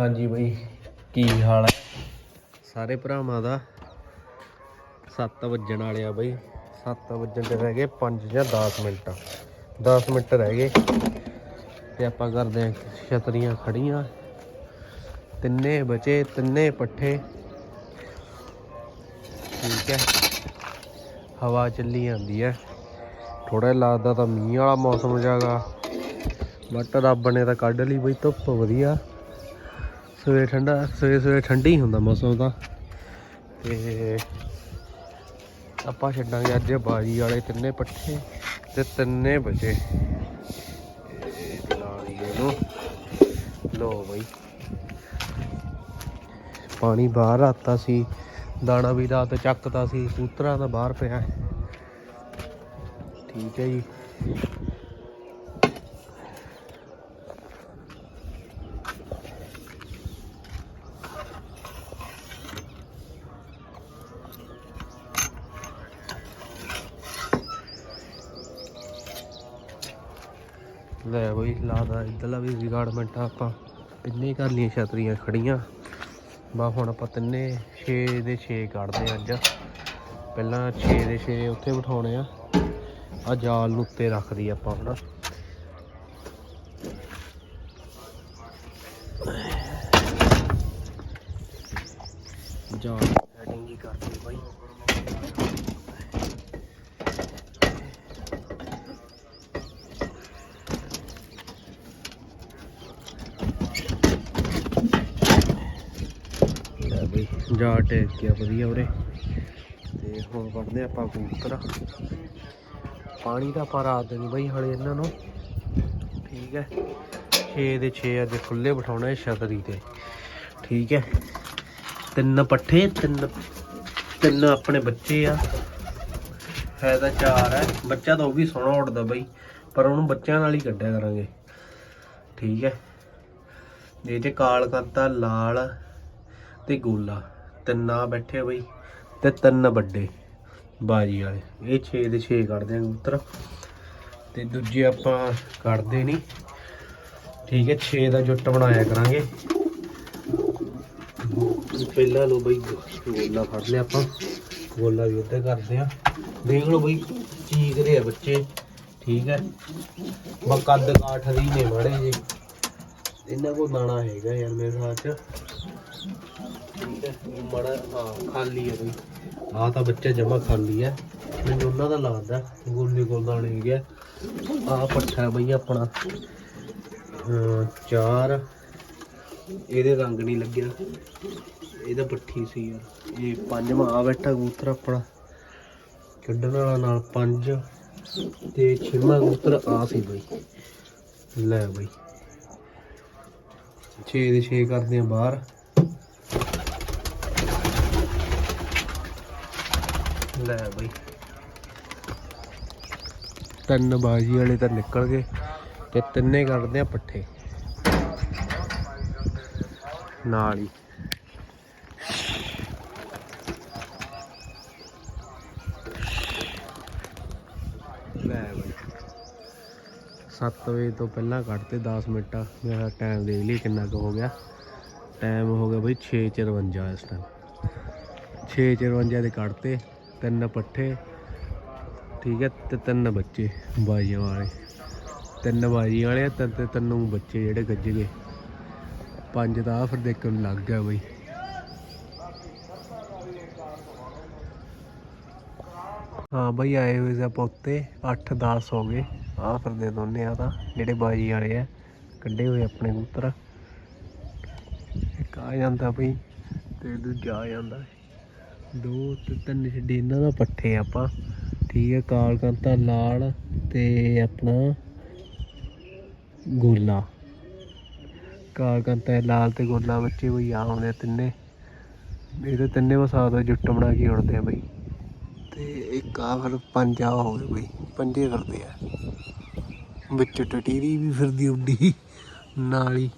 ਹਾਂਜੀ ਬਈ, ਕੀ ਹਾਲ ਹੈ ਸਾਰੇ ਭਰਾਵਾਂ ਦਾ 7 ਵੱਜਣ ਵਾਲੇ ਆ ਬਈ। 7 ਵੱਜਣ ਤੇ ਰਹਿ ਗਏ 5 ਜਾਂ 10 ਮਿੰਟ। 10 ਮਿੰਟ ਰਹਿ ਗਏ ਤੇ ਆਪਾਂ ਕਰਦੇ ਆਂ ਛਤਰੀਆਂ ਖੜੀਆਂ ਤਿੰਨੇ ਬਚੇ, ਤਿੰਨੇ ਪੱਠੇ। ਠੀਕ ਹੈ। ਹਵਾ ਚੱਲੀ ਜਾਂਦੀ ਹੈ। ਥੋੜਾ ਲੱਗਦਾ ਤਾਂ ਮੀਂਹ ਵਾਲਾ ਮੌਸਮ ਜਾਗਾ। ਬਟ ਰੱਬ ਨੇ ਤਾਂ ਕੱਢ ਲਈ ਬਈ, ਧੁੱਪ ਵਧੀਆ। ਸਵੇਰੇ ਠੰਡਾ, ਸਵੇਰੇ ਸਵੇਰੇ ਠੰਡੀ ਹੁੰਦਾ ਮੌਸਮ ਤਾਂ। ਤੇ ਆਪਾਂ ਛੱਡਾਂਗੇ ਅੱਜ ਬਾਜੀ ਵਾਲੇ ਤਿੰਨੇ ਪੱਠੇ ਤੇ ਤਿੰਨੇ ਬਚੇ। ਇਹ ਲਾ ਲਈਏ ਲੋ ਬਈ। ਪਾਣੀ ਬਾਹਰ ਆਤਾ ਸੀ, ਦਾਣਾ ਵੀ ਰਾਤ ਚੱਕਤਾ ਸੀ, ਕੂਤਰਾ ਦਾ ਬਾਹਰ ਪਿਆ। ਠੀਕ ਹੈ ਜੀ। ਲੈ ਬਈ ਲਾਦਾ ਇਧਰਲਾ ਵੀ ਰਿਗਾਰਡਮੈਂਟ ਆਪਾਂ। ਇੰਨੇ ਕਰ ਲਈਆਂ ਛਤਰੀਆਂ ਖੜੀਆਂ। ਬਾ, ਹੁਣ ਆਪਾਂ ਤਿੰਨੇ 6 ਦੇ 6 ਕੱਢਦੇ ਹਾਂ ਅੱਜ। ਪਹਿਲਾਂ 6 ਦੇ 6 ਉੱਥੇ ਬਿਠਾਉਣੇ ਆ। ਆ ਜਾਲ ਨੂੰ ਉੱਤੇ ਰੱਖਦੀ ਆਪਾਂ ਹੁਣ ਜਾਲ ਸੈਟਿੰਗ ਜੀ ਕਰਦੀ ਬਾਈ ਲੈ ਬਈ ਜਾ ਟੇਕ ਗਿਆ ਵਧੀਆ ਉਰੇ। ਤੇ ਹੁਣ ਵੜਦੇ ਆਪਾਂ ਕਬੂਤਰ। ਪਾਣੀ ਦਾ ਆਪਾਂ ਰਾਤ ਦੇਣੀ ਬਈ, ਹਲੇ ਇਹਨਾਂ ਨੂੰ। ਠੀਕ ਹੈ। 6 ਦੇ 6 ਅੱਜ ਖੁੱਲੇ ਬਿਠਾਉਣੇ ਛਤਰੀ ਤੇ। ਠੀਕ ਹੈ। ਤਿੰਨ ਪੱਠੇ, ਤਿੰਨ ਤਿੰਨ ਆਪਣੇ ਬੱਚੇ ਆ। ਹੈ ਤਾਂ ਚਾਰ ਹੈ। ਬੱਚਾ ਤਾਂ ਉਹ ਵੀ ਸੋਹਣਾ ਉੱਡਦਾ ਬਈ, ਪਰ ਉਹਨੂੰ ਬੱਚਿਆਂ ਨਾਲ ਹੀ ਕੱਢਿਆ ਕਰਾਂਗੇ। ਠੀਕ ਹੈ। ਇਹ ਚ ਕਾਲ ਕਰਤਾ ਲਾਲ ਤੇ ਗੋਲਾ। ਤਿੰਨ ਆ ਬੈਠੇ ਬਈ ਤੇ ਤਿੰਨ ਵੱਡੇ ਬਾਜੀ ਵਾਲੇ। ਇਹ 6 ਦੇ 6 ਕੱਢਦੇ ਆ ਕਬੂਤਰ। ਤੇ ਦੂਜੇ ਆਪਾਂ ਕੱਢਦੇ ਨਹੀਂ ਠੀਕ ਹੈ 6 ਦਾ ਜੁੱਟ ਬਣਾਇਆ ਕਰਾਂਗੇ। ਪਹਿਲਾਂ ਲੋ ਬਈ, ਗੋਲਾ ਫੜ ਲਿਆ ਆਪਾਂ। ਗੋਲਾ ਵੀ ਉੱਤੇ ਕਰਦੇ ਆ। ਦੇਖ ਲਓ ਬਈ ਚੀਕਦੇ ਆ ਬੱਚੇ। ਠੀਕ ਹੈ। ਬਾ ਕੱਦ ਕਾਠ ਦੀ ਨੇ ਮਾੜੇ ਜੀ ਇਹਨਾਂ ਕੋਲ ਦਾਣਾ ਹੈਗਾ ਯਾਰ ਮੇਰੇ ਹਿਸਾਬ ਚ। ਠੀਕ ਹੈ ਮੜਾ ਹਾਂ ਖਾਲੀ ਹੈ ਬਈ ਆਹ ਤਾਂ ਬੱਚਾ ਜਮਾ ਖਾਲੀ ਹੈ ਮੈਨੂੰ ਉਹਨਾਂ ਦਾ ਲੱਗਦਾ, ਗੋਲੀ ਕੋਲ ਦਾਣੇ ਹੈਗੇ ਆ ਆਹ ਪੱਠਾ ਬਈ ਆਪਣਾ। ਚਾਰ। ਇਹਦੇ ਰੰਗ ਨਹੀਂ ਲੱਗਿਆ। ਇਹਦਾ ਪੱਠੀ ਸੀ ਯਾਰ। ਇਹ ਪੰਜਵਾਂ ਆ ਬੈਠਾ ਕਬੂਤਰ ਆਪਣਾ। ਕੱਢਣ ਵਾਲਾ ਨਾਲ ਪੰਜ। ਤੇ ਛੇਵਾਂ ਕਬੂਤਰ ਆ ਸੀ ਬਈ। ਲੈ ਬਈ। 6 ਦੇ 6 ਕਰਦੇ ਆ ਬਾਹਰ। ਲੈ ਬਈ। ਤਿੰਨ ਬਾਜੀ ਵਾਲੇ ਤਾਂ ਨਿਕਲ ਗਏ ਤੇ ਤਿੰਨੇ ਕੱਢਦੇ ਆ ਪੱਠੇ। ਨਾਲ ਹੀ। ਲੈ ਬਈ। 7 ਵਜੇ ਤੋਂ ਪਹਿਲਾਂ ਕੱਢਤੇ 10 ਮਿੰਟ। ਮੇਰਾ ਟਾਈਮ ਦੇਖ ਲਈ ਕਿੰਨਾ ਕੁ ਹੋ ਗਿਆ। ਟਾਈਮ ਹੋ ਗਿਆ ਬਈ 6:54 ਇਸ ਟਾਈਮ 6:54 ਦੇ ਕੱਢਤੇ। ਤਿੰਨ ਪੱਠੇ ਠੀਕ ਹੈ ਤੇ ਤਿੰਨ ਬੱਚੇ ਬਾਜੀਆਂ ਵਾਲੇ। ਤਿੰਨ ਬਾਜੀਆਂ ਵਾਲੇ ਆ, ਤੇ ਤੇ ਤਿੰਨੋਂ ਬੱਚੇ ਜਿਹੜੇ ਗੱਜ ਗਏ। ਪੰਜ ਤਾਂ ਆਹ ਫਿਰ ਦੇਖਣ ਲੱਗ ਗਿਆ ਬਈ। ਹਾਂ ਬਈ ਆਏ ਹੋਏ ਸੀ ਆਪਾਂ ਉੱਤੇ। 8 10 ਹੋ ਗਏ। ਆਹ ਫਿਰਦੇ ਦੋਨੇ ਆ ਤਾਂ ਜਿਹੜੇ ਬਾਜੀ ਵਾਲੇ ਆ ਕੱਢੇ ਹੋਏ ਆਪਣੇ ਕਬੂਤਰ। ਇੱਕ ਆ ਜਾਂਦਾ ਬਈ ਤੇ ਦੂਜਾ ਆ ਜਾਂਦਾ। ਦੋ ਤੇ ਤਿੰਨ ਛੱਡੀ। ਇਹਨਾਂ ਦਾ ਪੱਠੇ ਆਪਾਂ। ਠੀਕ ਹੈ, ਕਾਲ ਲਾਲ ਤੇ ਆਪਣਾ ਗੋਲਾ। ਕਾਲ ਲਾਲ ਤੇ ਗੋਲਾ ਬੱਚੇ ਬਈ ਆ ਆਉਂਦੇ ਆ ਤਿੰਨੇ। ਇਹ ਤੇ ਤਿੰਨੇ ਵਸਾ ਦੋ, ਜੁੱਟ ਬਣਾ ਕੇ ਉੜਦੇ ਆ ਬਈ। ਤੇ ਇੱਕ ਆ ਫਿਰ ਪੰਜ ਆ ਹੋ ਗਏ ਬਈ। ਪੰਜੇ ਕਰਦੇ ਆ। ਵਿੱਚ ਟਟੀਰੀ ਵੀ ਫਿਰਦੀ ਉੱਡੀ। ਨਾਲ। ਹੀ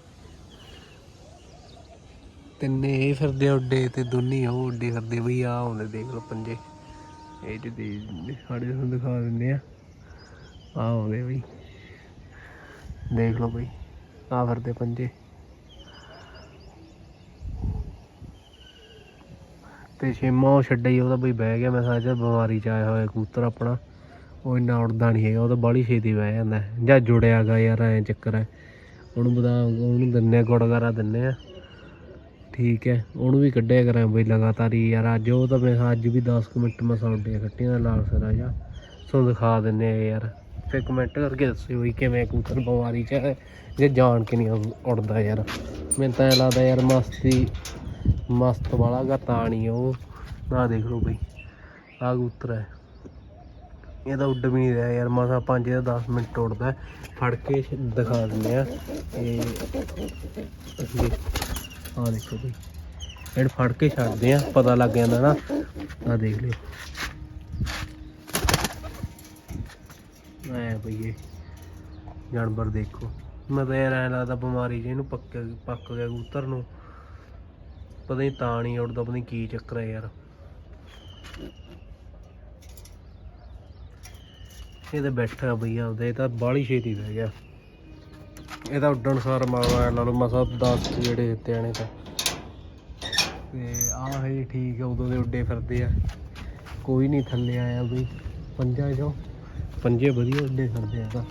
ਤਿੰਨੇ ਇਹ ਫਿਰਦੇ ਉੱਡੇ ਤੇ ਦੋਨੇ ਉਹ ਉੱਡੇ ਫਿਰਦੇ ਬਈ ਆ ਆਉਂਦੇ ਦੇਖ ਲਓ ਪੰਜੇ। ਇਹ ਤੇ ਦੇ ਸਾਡੇ ਤੁਹਾਨੂੰ ਦਿਖਾ ਦਿੰਦੇ ਆ। ਆ ਆਉਂਦੇ ਬਈ। ਦੇਖ ਲਓ ਬਈ ਆ ਫਿਰਦੇ ਪੰਜੇ। ਤੇ ਛੇਮਾ ਉਹ ਛੱਡਿਆ ਹੀ, ਉਹਦਾ ਬਈ ਬਹਿ ਗਿਆ, ਮੈਂ ਸੋਚਿਆ ਬਿਮਾਰੀ ਚ ਆਇਆ ਹੋਇਆ ਕਬੂਤਰ ਆਪਣਾ। ਉਹ ਇੰਨਾ ਉੜਦਾ ਨਹੀਂ ਹੈਗਾ ਉਹਦਾ ਤਾਂ ਬਾਲੀ ਛੇਤੀ ਬਹਿ ਜਾਂਦਾ। ਜਾਂ ਜੁੜਿਆਗਾ ਯਾਰ, ਐ ਚੱਕਰ ਹੈ ਉਹਨੂੰ ਬਦਾਮ ਉਹਨੂੰ ਦੰਨੇ ਗੁੜ ਕਰਾ ਦਿੰਨੇ ਆ। ਠੀਕ ਹੈ, ਉਹਨੂੰ ਵੀ ਕੱਢਿਆ ਕਰਾਂ ਬਈ ਲਗਾਤਾਰ ਹੀ ਯਾਰ, ਅੱਜ ਉਹ ਤਾਂ ਮੈਂ ਅੱਜ ਵੀ 10 ਕੁ ਮਿੰਟ ਮੈਂ ਸੌਂਡੇ ਖੱਟੀਆਂ ਲਾਲ ਸਰਾ ਜਾ। ਸੋ ਦਿਖਾ ਦਿੰਨੇ ਆ ਯਾਰ ਫਿਰ ਕਮੈਂਟ ਕਰਕੇ ਦੱਸਿਓ ਵੀ ਕਿਵੇਂ ਕਬੂਤਰ ਬਿਮਾਰੀ ਚ ਹੈ, ਜੇ ਜਾਣ ਕੇ ਨਹੀਂ ਉੜ- ਉੜਦਾ ਯਾਰ। ਮੈਨੂੰ ਤਾਂ ਐਂ ਲੱਗਦਾ ਯਾਰ ਮਸਤੀ, ਮਸਤ ਵਾਲਾ ਗਾ, ਤਾਂ ਨਹੀਂ ਉਹ। ਨਾ ਦੇਖ ਲਓ ਬਈ, ਆਹ ਕਬੂਤਰ ਹੈ। ਇਹ ਤਾਂ ਉੱਡ ਵੀ ਨਹੀਂ ਰਿਹਾ ਯਾਰ, ਮਸਾ 5 ਜਾਂ 10 ਮਿੰਟ ਉੱਡਦਾ ਫੜ ਕੇ ਦਿਖਾ ਦਿੰਦੇ ਆ, ਇਹ ਅਸੀਂ ਦੇਖੋ ਬਈ ਇਹ ਫੜ ਕੇ ਛੱਡਦੇ ਆ, ਪਤਾ ਲੱਗ ਜਾਂਦਾ ਨਾ। ਆਹ ਦੇਖ ਲਿਓ। ਐ ਬਈ ਇਹ ਜਾਨਵਰ ਦੇਖੋ। ਮੈਂ ਤਾਂ ਯਾਰ ਐਂ ਲੱਗਦਾ ਬਿਮਾਰੀ ਜੇ ਇਹਨੂੰ ਪੱਕ ਪੱਕ ਗਿਆ ਕਬੂਤਰ ਨੂੰ। ਪਤਾ ਨਹੀਂ ਤਾਂ ਨਹੀਂ ਉੱਡਦਾ, ਪਤਾ ਨਹੀਂ ਕੀ ਚੱਕਰ ਹੈ ਯਾਰ। ਇਹ ਤਾਂ ਬੈਠਾ ਬਈ ਆਪਦਾ, ਇਹ ਤਾਂ ਬਾਹਲੀ ਛੇਤੀ ਬਹਿ ਗਿਆ। ਇਹਦਾ ਉੱਡਣ ਸਾਰ ਮਾਰਵਾ ਲਾ ਲਓ, ਮਸਾ 10 ਜਿਹੜੇ ਦਿੱਤੇ ਆਣੇ ਤਾਂ। ਤੇ ਆਹ ਹੈ ਠੀਕ ਆ, ਉਦੋਂ ਦੇ ਉੱਡੇ ਫਿਰਦੇ ਆ। ਕੋਈ ਨਹੀਂ ਥੱਲੇ ਆਇਆ ਬਈ ਪੰਜਾਂ ਚੋਂ। ਪੰਜੇ ਵਧੀਆ ਉੱਡੇ ਫਿਰਦੇ ਆ ਤਾਂ।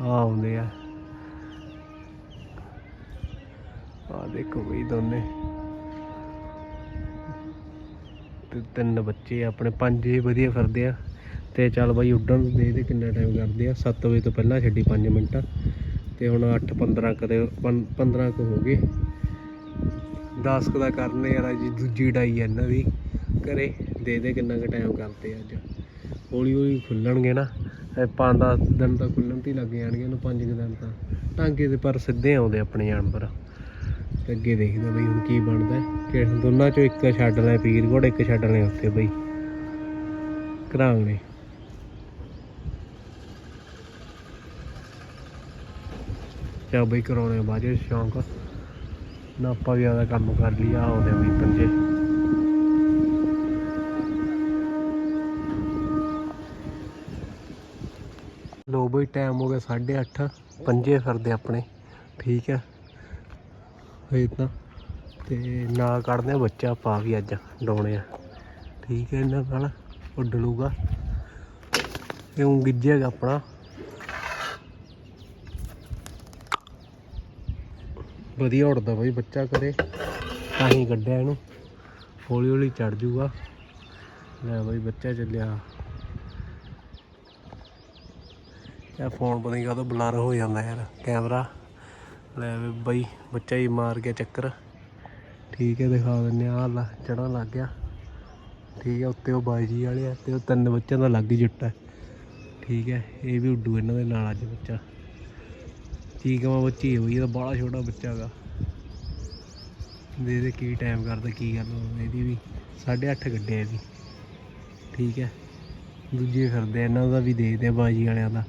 ਆ ਆਉਂਦੇ ਆ। ਆ ਦੇਖੋ ਬਈ ਦੋਨੇ। ਤੇ ਤਿੰਨ ਬੱਚੇ ਆਪਣੇ ਪੰਜ ਵਧੀਆ ਫਿਰਦੇ ਆ। ਤੇ ਚੱਲ ਬਾਈ ਉੱਡਣ ਦੇ ਦੇ ਕਿੰਨਾ ਟਾਈਮ ਕਰਦੇ ਆ। 7 ਵਜੇ ਤੋਂ ਪਹਿਲਾਂ ਛੱਡੀ 5 ਮਿੰਟ। ਤੇ ਹੁਣ 8 15 ਕਦੇ 15 ਕੁ ਹੋ ਗਏ। 10 ਕੁ ਦਾ ਕਰਨੇ ਯਾਰ, ਅੱਜ ਦੂਜੀ ਡਾਈ ਆ ਇਹਨਾਂ ਦੀ। ਘਰੇ ਦੇ ਦੇ ਕਿੰਨਾ ਕੁ ਟਾਈਮ ਕਰਦੇ ਆ ਅੱਜ। ਹੌਲੀ ਹੌਲੀ ਖੁੱਲਣਗੇ ਨਾ। ਪੰਜ 10 ਦਿਨ ਤਾਂ ਖੁੱਲਣ ਤੇ ਹੀ ਲੱਗ ਜਾਣਗੇ ਇਹਨੂੰ 5 ਦਿਨ ਤਾਂ। ਟਾਂਗੇ ਦੇ ਪਰ ਸਿੱਧੇ ਆਉਂਦੇ ਆਪਣੇ ਜਾਨਵਰ। ਤੇ ਅੱਗੇ ਦੇਖਦੇ ਬਈ ਹੁਣ ਕੀ ਬਣਦਾ। ਕਿ ਦੋਨਾਂ ਚੋਂ ਇੱਕ ਛੱਡ ਲੈ ਪੀਰਗੋੜ ਇੱਕ ਛੱਡ ਲੈ ਉੱਥੇ ਬਈ। ਕਰਾਂਗੇ। ਚਾ ਬਈ ਕਰਾਉਣੇ ਬਾਜੇ ਸ਼ੌਂਕ। ਨਾ ਆਪਾਂ ਵੀ ਆਦਾ ਕੰਮ ਕਰ ਲਿਆ ਆਉਂਦੇ ਬਈ ਪੰਜੇ। ਲੋ ਬਈ ਟਾਈਮ ਹੋ ਗਿਆ 8:30 ਪੰਜੇ ਫਿਰਦੇ ਆਪਣੇ, ਠੀਕ ਹੈ ਇਹ ਤਾਂ, ਤੇ ਨਾਲ ਕੱਢਦੇ ਬੱਚਾ ਪਾ ਵੀ ਅੱਜ ਡਾਉਣੇ ਆ। ਠੀਕ ਹੈ ਇਹਨਾਂ ਨਾਲ ਉੱਡ ਲੂਗਾ ਇਹ ਉਂ ਗਿੱਜੇਗਾ ਆਪਣਾ। ਵਧੀਆ ਉੱਡਦਾ ਬਈ, ਬੱਚਾ ਕਰੇ, ਤਾਂ ਹੀ ਕੱਢਿਆ ਇਹਨੂੰ। ਹੌਲੀ ਹੌਲੀ ਚੜ ਜੂਗਾ। ਲੈ ਬਈ, ਬੱਚਾ ਚੱਲਿਆ। ਇਹ ਫੋਨ ਪਤਾ ਨਹੀਂ ਕਾਹਤੋਂ ਬਲਰ ਹੋ ਜਾਂਦਾ ਯਾਰ ਕੈਮਰਾ ਲੈ ਵੀ ਬਈ, ਬੱਚਾ ਹੀ ਮਾਰ ਗਿਆ ਚੱਕਰ। ਠੀਕ ਹੈ, ਦਿਖਾ ਦਿੰਨੇ ਆ ਲਾ ਚੜਨ ਲੱਗ ਗਿਆ। ਠੀਕ ਹੈ, ਉੱਤੇ ਉਹ ਬਾਈ ਜੀ ਵਾਲੇ ਆ, ਤੇ ਉਹ ਤਿੰਨ ਬੱਚਿਆਂ ਦਾ ਲੱਗ ਹੀ ਜੁੱਟਾ ਠੀਕ ਹੈ, ਇਹ ਵੀ ਉੱਡੂ ਇਹਨਾਂ ਦੇ ਨਾਲ ਅੱਜ ਬੱਚਾ। ਠੀਕ ਆ ਬੱਚੀ ਹੋਈ ਇਹਦਾ ਬੜਾ ਛੋਟਾ ਬੱਚਾ ਹੈਗਾ ਦੇ ਦੇ ਕੀ ਟਾਈਮ ਕਰਦਾ, ਕੀ ਗੱਲ ਇਹਦੀ ਵੀ 8.5 ਗੱਡੇ ਇਹਦੀ। ਠੀਕ ਹੈ ਦੂਜੇ ਫਿਰਦੇ ਇਹਨਾਂ ਦਾ ਵੀ ਦੇਖਦੇ ਆ ਬਾਜੀ ਵਾਲਿਆਂ ਦਾ।